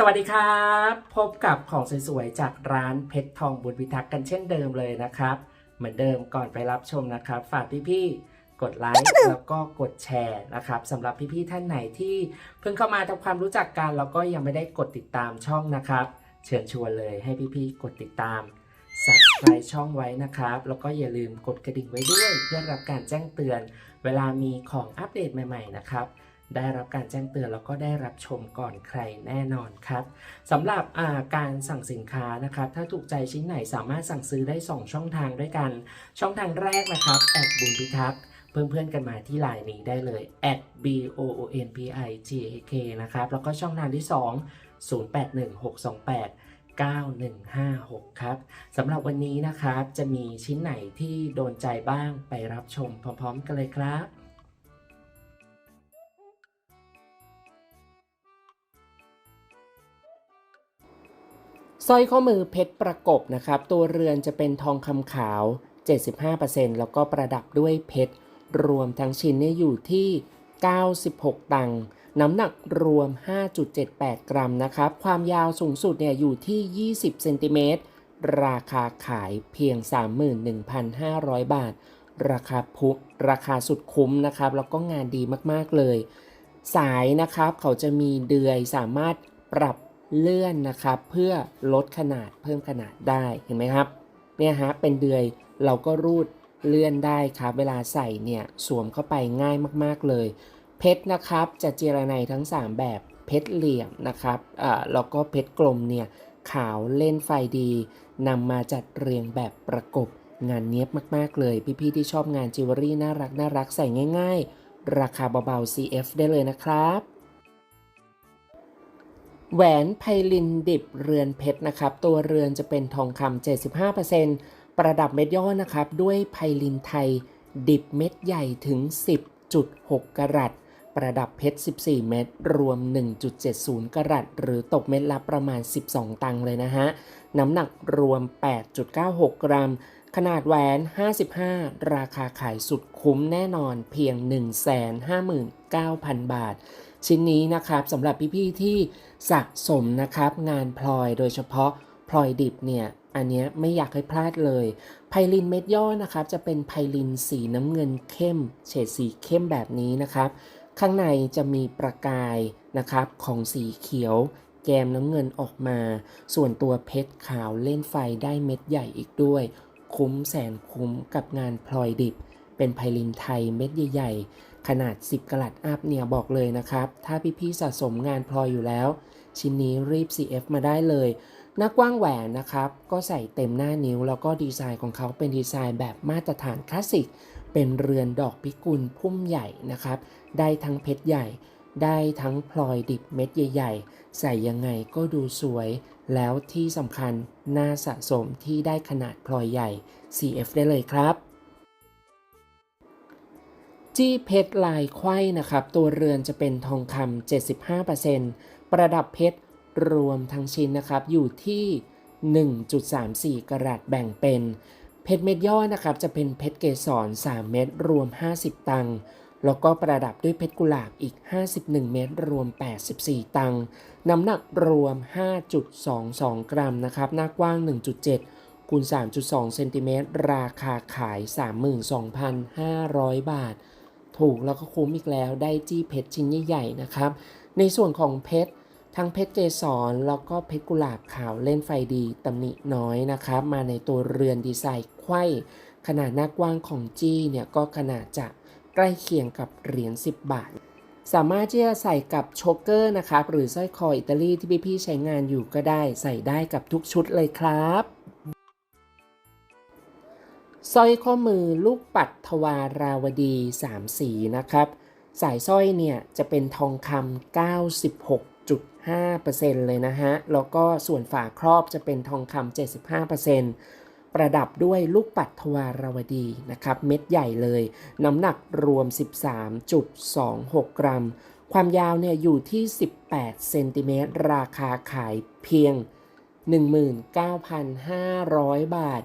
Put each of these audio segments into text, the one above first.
สวัสดีครับ พบกับของสวยๆจากร้านเพชรทองบุญพิทักษ์กันเช่นเดิมเลยนะครับ เหมือนเดิมก่อนไปรับชมนะครับ ฝากพี่ๆกดไลค์แล้วก็กดแชร์นะครับสำหรับพี่ๆท่านไหนที่เพิ่งเข้ามาทำความรู้จักกันแล้วก็ยังไม่ได้กดติดตามช่องนะครับ เชิญชวนเลยให้พี่ๆกดติดตาม subscribe ช่องไว้นะครับ แล้วก็อย่าลืมกดกระดิ่งไว้ด้วย เพื่อรับการแจ้งเตือน เวลามีของอัปเดตใหม่ ๆ นะครับ ได้รับการแจ้งเตือนแล้วก็ได้รับชมก่อนใครแน่นอนครับสำหรับาการสั่งสินค้านะครับถ้าถูกใจชิ้นไหนสามารถสั่งซื้อได้ 2 ช่องทางด้วยกัน ช่องทางแรกนะครับแอดบุญพิทักษ์เพื่อนๆกันมาที่ไลน์นี้ได้เลย at b o o n p i g a k นะครับ แล้วก็ช่องทางที่ 2 081628 9156 ครับสำหรับวันนี้นะครับ จะมีชิ้นไหนที่โดนใจบ้างไปรับชมพร้อมๆกันเลยครับ สร้อยข้อมือเพชรประกบนะครับ ตัวเรือนจะเป็นทองคำขาว 75%แล้วก็ประดับด้วยเพชร รวมทั้งชิ้นเนี่ยอยู่ที่ 96 ตังค์น้ำหนักรวม 5.78 กรัมนะครับ ความยาวสูงสุดเนี่ยอยู่ที่ 20 เซนติเมตร ราคาขายเพียง 31,500 บาท ราคาพุราคาสุดคุ้มนะครับ แล้วก็งานดีมากๆเลย สายนะครับเขาจะมีเดือยสามารถปรับ เลื่อนนะครับ เพื่อลดขนาดเพิ่มขนาดได้เห็นไหมครับเนี่ยฮะเป็นเดือยเราก็รูดเลื่อนได้ครับ เวลาใส่เนี่ยสวมเข้าไปง่ายมากๆเลย เพชรนะครับจะเจรไนทั้ง 3 แบบเพชรเหลี่ยมนะครับอ่าแล้วก็เพชรกลมเนี่ยขาวเล่นไฟดีนำมาจัดเรียงแบบประกบงานเนี้ยบมากๆเลย พี่ๆที่ชอบงานจิวเวลรี่น่ารักน่ารักใส่ง่าย ๆ ราคาเบาๆ CF ได้เลยนะครับ แหวนไพลินดิบเรือนเพชรนะครับ ตัวเรือนจะเป็นทองคำ75%ประดับเม็ดย่อนะครับ ด้วยไพลินไทย ดิบเม็ดใหญ่ถึง 10.6 กรัตประดับเพชร 14 เม็ดรวม 1.70 กรัตหรือตกเม็ดละประมาณ 12 ตังค์เลยนะฮะ น้ำหนักรวม 8.96 กรัม ขนาดแหวน 55 ราคาขายสุดคุ้มแน่นอนเพียง 159,000 บาท ชิ้นนี้นะครับสำหรับพี่ๆที่สะสมนะครับงานพลอยโดยเฉพาะพลอยดิบเนี่ยอันนี้ไม่อยากให้พลาดเลย ไพลินเม็ดย่อนะครับจะเป็นไพลินสีน้ำเงินเข้ม เฉดสีเข้มแบบนี้นะครับ ข้างในจะมีประกายนะครับของสีเขียว แกมน้ำเงินออกมา ส่วนตัวเพชรขาวเล่นไฟได้เม็ดใหญ่อีกด้วย คุ้มแสนคุ้มกับงานพลอยดิบ เป็นไพลินไทยเม็ดใหญ่ ขนาด 10 กลัดอัพเนี่ยบอกเลยนะครับ ถ้าพี่ๆสะสมงานพลอยอยู่แล้ว ชิ้นนี้รีบ CF มาได้เลย หน้ากว้างแหวนนะครับ ก็ใส่เต็มหน้านิ้ว แล้วก็ดีไซน์ของเขาเป็นดีไซน์แบบมาตรฐานคลาสสิก เป็นเรือนดอกพิกุลพุ่มใหญ่นะครับ ได้ทั้งเพชรใหญ่ ได้ทั้งพลอยดิบเม็ดใหญ่ ๆ ใส่ยังไงก็ดูสวย แล้วที่สำคัญน่าสะสมที่ได้ขนาดพลอยใหญ่ CF ได้เลยครับ จี้เพชรลายไขว้นะครับ ตัวเรือนจะเป็นทองคำ75%ประดับเพชรรวมทั้งชิ้นนะครับ อยู่ที่ 1.34 กรัตแบ่งเป็น เพชรเม็ดย่อนะครับ จะเป็นเพชรเกสร 3 เม็ดรวม 50 ตังค์แล้วก็ประดับด้วยเพชรกุหลาบอีก 51 เม็ดรวม 84 ตังค์น้ำหนักรวม 5.22 กรัมนะครับ หน้ากว้าง 1.7คูณ3.2 เซนติเมตร ราคาขาย 32,500 บาท ถูกแล้วก็คุ้มอีกแล้วได้จี้เพชรชิ้นใหญ่ๆนะครับ ในส่วนของเพชรทั้งเพชรเกสรแล้วก็เพชรกุหลาบขาวเล่นไฟดีตำหนิน้อยนะครับ มาในตัวเรือนดีไซน์ไขว้ขนาดหน้ากว้างของจี้เนี่ยก็ขนาดจะใกล้เคียงกับเหรียญ10 บาท สามารถที่จะใส่กับโชกเกอร์นะครับหรือสร้อยคออิตาลีที่พี่ๆใช้งานอยู่ก็ได้ใส่ได้กับทุกชุดเลยครับ สร้อยข้อมือลูกปัดทวาราวดี 3 สีนะครับ สายสร้อยเนี่ยจะเป็นทองคำ96.5%เลยนะฮะ แล้วก็ส่วนฝาครอบจะเป็นทองคำ75%ประดับด้วยลูกปัดทวาราวดีนะครับ เม็ดใหญ่เลย น้ำหนักรวม 13.26 กรัม ความยาวเนี่ยอยู่ที่ 18 เซนติเมตร ราคาขายเพียง 19,500 บาท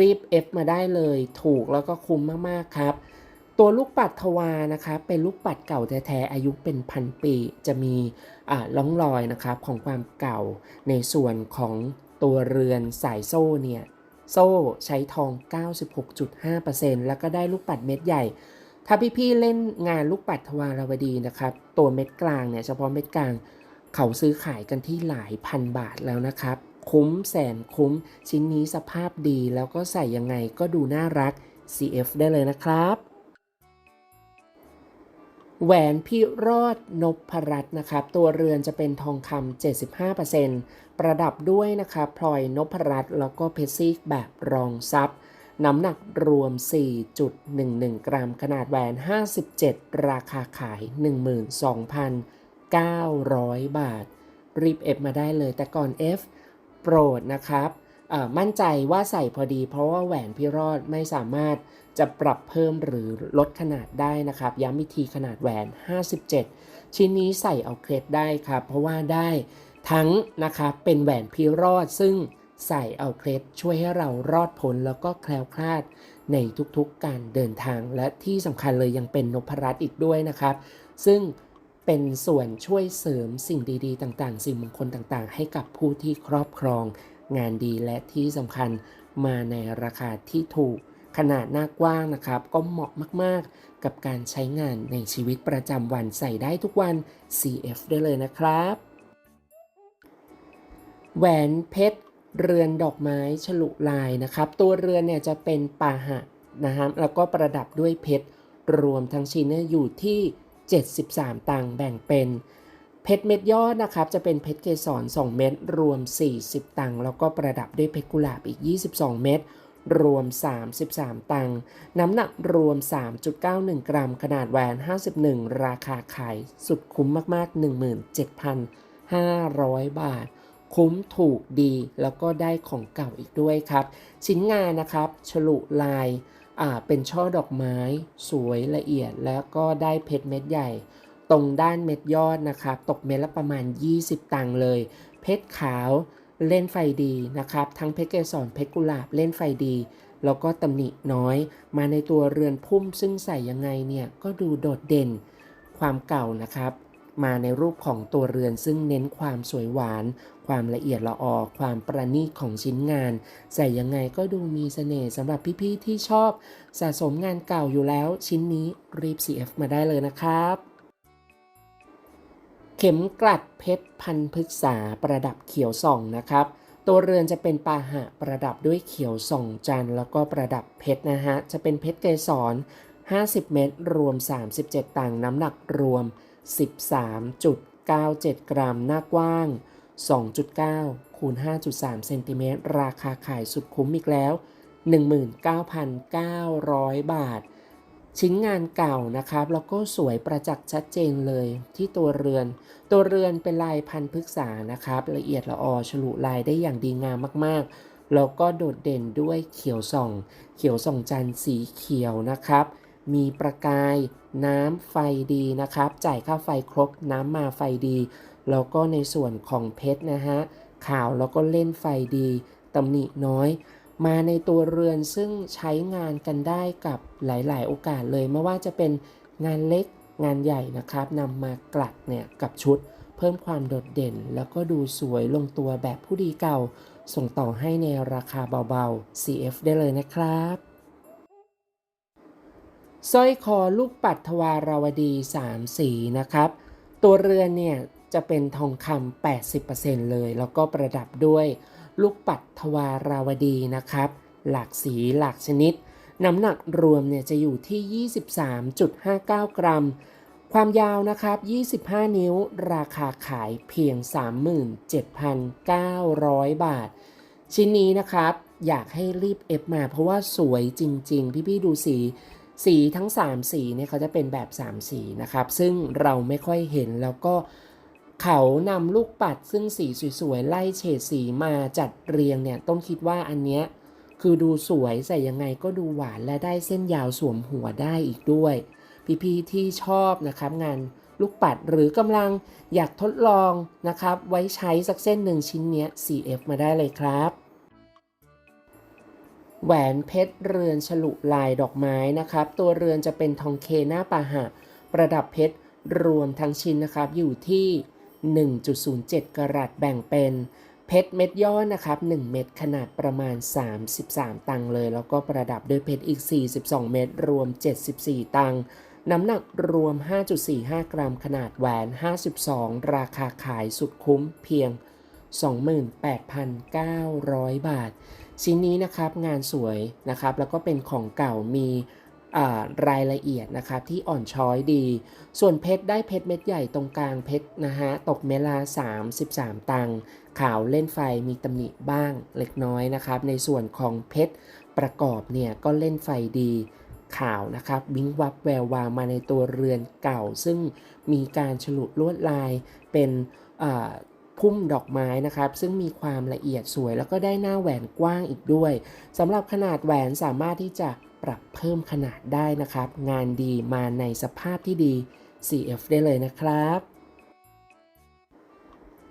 รีบ F มาได้เลย ถูกแล้วก็คุ้มมากๆครับ ตัวลูกปัดทวานะครับเป็นลูกปัดเก่าแท้ๆอายุเป็นพันปี จะมีอ่าร่องรอยนะครับของความเก่าในส่วนของตัวเรือนสายโซ่เนี่ยโซ่ใช้ทอง 96.5%แล้วก็ได้ลูกปัดเม็ดใหญ่ ถ้าพี่ๆเล่นงานลูกปัดทวารวดีนะครับ ตัวเม็ดกลางเนี่ยเฉพาะเม็ดกลาง เขาซื้อขายกันที่หลายพันบาทแล้วนะครับ คุ้มแสนคุ้ม ชิ้นนี้สภาพดีแล้วก็ใส่ยังไงก็ดูน่ารัก CF ได้เลยนะครับแหวนพี่รอดนพรัตน์นะครับ ตัวเรือนจะเป็นทองคำ75%ประดับด้วยนะครับพลอยนพรัตน์แล้วก็เพชรซีกแบบรองซับน้ำหนักรวม 4.11 กรัม ขนาดแหวน 57 ราคาขาย 12,900 บาท รีบเอฟมาได้เลยแต่ก่อน F โปรดนะครับมั่นใจว่าใส่พอดีเพราะว่าแหวนพี่รอดไม่สามารถจะปรับเพิ่มหรือลดขนาดได้นะครับ ย้ำอีกทีขนาดแหวน 57 ชิ้นนี้ใส่เอาเคล็ดได้ครับ เพราะว่าได้ทั้งนะครับเป็นแหวนพี่รอดซึ่งใส่เอาเคล็ดช่วยให้เรารอดพ้นแล้วก็แคล้วคลาดในทุกๆการเดินทาง และที่สำคัญเลยยังเป็นนพรัตน์อีกด้วยนะครับ ซึ่ง เป็นส่วนช่วยเสริมสิ่งดีๆ ต่างๆ สิ่งมงคลต่างๆ ให้กับผู้ที่ครอบครองงานดีและที่สำคัญมาในราคาที่ถูก ขนาดหน้ากว้างนะครับ ก็เหมาะมากๆ กับการใช้งานในชีวิตประจำวันใส่ได้ทุกวัน CF ได้เลยนะครับ แหวนเพชรเรือนดอกไม้ฉลุลายนะครับ ตัวเรือนเนี่ยจะเป็นปาหะนะครับแล้วก็ประดับด้วยเพชรรวมทั้งชิ้นเนี่ยอยู่ที่ 73 ตังค์แบ่งเป็นเพชรเม็ดยอดนะครับ จะเป็นเพชรเกสร2เม็ดรวม 40 ตังค์แล้วก็ประดับด้วยเพชรกุหลาบอีก 22 เม็ดรวม 33 ตังค์น้ำหนักรวม 3.91 กรัม ขนาดแหวน 51 ราคาขายสุดคุ้มมาก ๆ 17,500 บาท คุ้มถูกดีแล้วก็ได้ของเก่าอีกด้วยครับ ชิ้นงานนะครับ ฉลุลาย เป็นช่อดอกไม้ สวยละเอียดแล้วก็ได้เพชรเม็ดใหญ่ ตรงด้านเม็ดยอดนะครับตกเม็ดละประมาณ 20 ตังค์เลย เพชรขาวเล่นไฟดีนะครับทั้งเพชรเกสรเพชรกุหลาบเล่นไฟดีแล้วก็ตำหนิน้อย มาในตัวเรือนพุ่มซึ่งใส่ยังไงเนี่ยก็ดูโดดเด่นความเก่านะครับ มาในรูปของตัวเรือนซึ่งเน้นความสวยหวาน ความละเอียดละออความประณีตของชิ้นงาน ใส่ยังไงก็ดูมีเสน่ห์สำหรับพี่ๆที่ชอบ สะสมงานเก่าอยู่แล้วชิ้นนี้รีบ CF มาได้เลยนะครับเข็มกลัดเพชรพันพฤกษาประดับเขียวส่องนะครับ ตัวเรือนจะเป็นปาหะประดับด้วยเขียวส่องจันแล้วก็ประดับเพชรนะฮะ จะเป็นเพชรเกสร 50 เม็ดรวม 37ตังค์น้ำหนักรวม 13.97 กรัม หน้ากว้าง 2.9 คูณ 5.3 เซนติเมตร ราคาขายสุดคุ้มอีกแล้ว 19,900 บาท ชิ้นงานเก่านะครับ แล้วก็สวยประจักษ์ชัดเจนเลยที่ตัวเรือน ตัวเรือนเป็นลายพันธุ์พฤกษานะครับ ละเอียดละออฉลุลายได้อย่างดีงามมาก ๆ แล้วก็โดดเด่นด้วยเขียวส่อง เขียวส่องจันทร์สีเขียวนะครับ มีประกายน้ำไฟดีนะครับ จ่ายค่าไฟครบน้ำมาไฟดี แล้วก็ในส่วนของเพชรนะฮะขาวแล้วก็เล่นไฟดีตำหนิน้อย มาในตัวเรือนซึ่งใช้งานกันได้กับหลาย ๆ โอกาสเลยไม่ว่าจะเป็นงานเล็กงานใหญ่นะครับนำมากลัดเนี่ยกับชุด เพิ่มความโดดเด่น แล้วก็ดูสวยลงตัวแบบผู้ดีเก่า ส่งต่อให้ในราคาเบา ๆ CF ได้เลยนะครับ สร้อยคอลูกปัดทวาราวดี 3 สีนะครับ ตัวเรือนเนี่ยจะเป็นทองคำ80%เลย แล้วก็ประดับด้วยลูกปัดทวาราวดีนะครับ หลากสีหลากชนิด น้ำหนักรวมเนี่ยจะอยู่ที่ 23.59 กรัม ความยาวนะครับ 25 นิ้ว ราคาขายเพียง 37,900 บาท ชิ้นนี้นะครับ อยากให้รีบเอฟมาเพราะว่าสวยจริง ๆ พี่ๆดูสี สีทั้ง 3 สีเนี่ยเขาจะเป็นแบบ 3 สีนะครับ ซึ่งเราไม่ค่อยเห็นแล้วก็เขานำลูกปัดซึ่งสีสวยๆไล่เฉดสีมาจัดเรียงเนี่ยต้องคิดว่าอันเนี้ยคือดูสวยใส่ยังไงก็ดูหวานและได้เส้นยาวสวมหัวได้อีกด้วย พี่ๆที่ชอบนะครับงานลูกปัดหรือกำลังอยากทดลองนะครับ ไว้ใช้สักเส้นหนึ่งชิ้นเนี้ย CF มาได้เลยครับ แหวนเพชรเรือนฉลุลายดอกไม้นะครับ ตัวเรือนจะเป็นทองเคหน้าปาหะ ประดับเพชรรวมทั้งชิ้นนะครับ อยู่ที่ 1.07 กรัตแบ่งเป็นเพชรเม็ดย่อนะครับ 1 เม็ดขนาดประมาณ 33 ตังค์เลย แล้วก็ประดับด้วยเพชรอีก 42 เม็ดรวม 74 ตังค์น้ำหนักรวม 5.45 กรัม ขนาดแหวน 52 ราคาขายสุดคุ้มเพียง 28,900 บาท ชิ้นนี้นะครับงานสวยนะครับ แล้วก็เป็นของเก่ามีรายละเอียดนะครับที่อ่อนช้อยดี ส่วนเพชรได้เพชรเม็ดใหญ่ตรงกลางเพชรนะฮะตกเมลา 33 ตังขาวเล่นไฟมีตำหนิบ้างเล็กน้อยนะครับ ในส่วนของเพชรประกอบเนี่ยก็เล่นไฟดีขาวนะครับวิ้งวับแวววาวมาในตัวเรือนเก่า ซึ่งมีการฉลุลวดลายเป็น พุ่มดอกไม้นะครับ ซึ่งมีความละเอียดสวย แล้วก็ได้หน้าแหวนกว้างอีกด้วยสำหรับขนาดแหวนสามารถที่จะปรับเพิ่มขนาดได้นะครับ งานดีมาในสภาพที่ดี CF ได้เลยนะครับ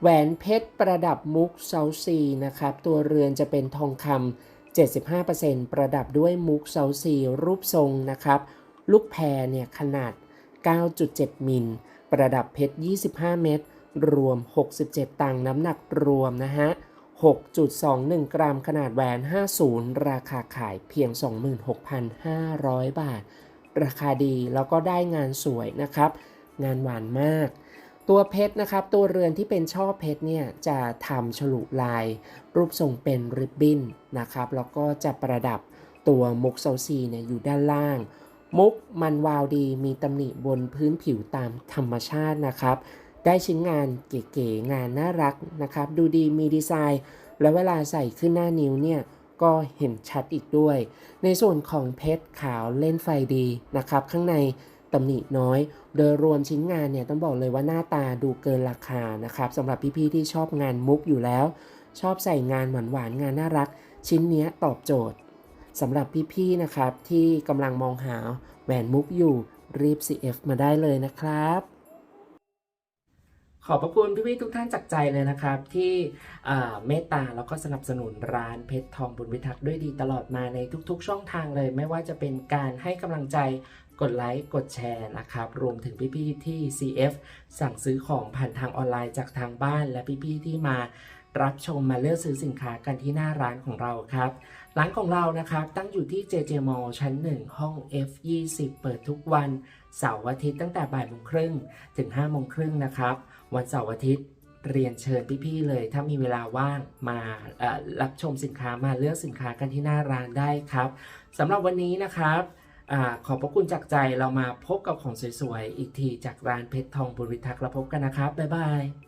แหวนเพชรประดับมุกเซาซีนะครับ ตัวเรือนจะเป็นทองคำ75%ประดับด้วยมุกเซาซีรูปทรงนะครับ ลูกแพรเนี่ยขนาด 9.7 มิล ประดับเพชร 25 เม็ด รวม 67 ตังค์น้ำหนักรวมนะฮะ 6.21 กรัมขนาดแหวน 50 ราคาขายเพียง 26,500 บาท ราคาดีแล้วก็ได้งานสวยนะครับ งานหวานมาก ตัวเพชรนะครับ ตัวเรือนที่เป็นช่อเพชรเนี่ยจะทำฉลุลาย รูปทรงเป็นริบบิ้นนะครับ แล้วก็จะประดับตัวมุกเซาซีเนี่ยอยู่ด้านล่าง มุกมันวาวดีมีตำหนิบนพื้นผิวตามธรรมชาตินะครับ ได้ชิ้นงานเก๋ๆงานน่ารักนะครับ ดูดีมีดีไซน์ แล้วเวลาใส่ขึ้นหน้านิ้วเนี่ยก็เห็นชัดอีกด้วย ในส่วนของเพชรขาวเล่นไฟดีนะครับ ข้างในตำหนิน้อย โดยรวมชิ้นงานเนี่ยต้องบอกเลยว่าหน้าตาดูเกินราคานะครับสำหรับพี่ๆที่ชอบงานมุกอยู่แล้ว ชอบใส่งานหวานๆงานน่ารัก ชิ้นนี้ตอบโจทย์สำหรับพี่ๆนะครับที่กำลังมองหาแหวนมุกอยู่รีบ CF มาได้เลยนะครับ ขอบพระคุณพี่ๆทุกท่านจากใจเลยนะครับ ที่เมตตาแล้วก็สนับสนุนร้านเพชรทองบุญวิทักษ์ด้วยดีตลอดมาในทุกๆ ช่องทางเลย ไม่ว่าจะเป็นการให้กำลังใจกดไลค์กดแชร์นะครับ รวมถึงพี่ๆที่ CF สั่งซื้อของผ่านทางออนไลน์จากทางบ้าน และพี่ๆที่มารับชมมาเลือกซื้อสินค้ากันที่หน้าร้านของเราครับ ร้านของเรานะครับตั้งอยู่ที่ JJ Mall ชั้น 1 ห้อง F20 เปิดทุกวันเสาร์อาทิตย์ตั้งแต่บ่ายโมงครึ่งถึง5โมงครึ่งนะครับ วันเสาร์อาทิตย์เรียนเชิญพี่ๆเลย ถ้ามีเวลาว่างมารับชมสินค้ามาเลือกสินค้ากันที่หน้าร้านได้ครับสำหรับวันนี้นะครับอขอบพระคุณจากใจเรามาพบกับของสวยๆ อีกทีจากร้านเพชรทองบุญวิทักษ์แล้วพบกันนะครับ บ๊ายบาย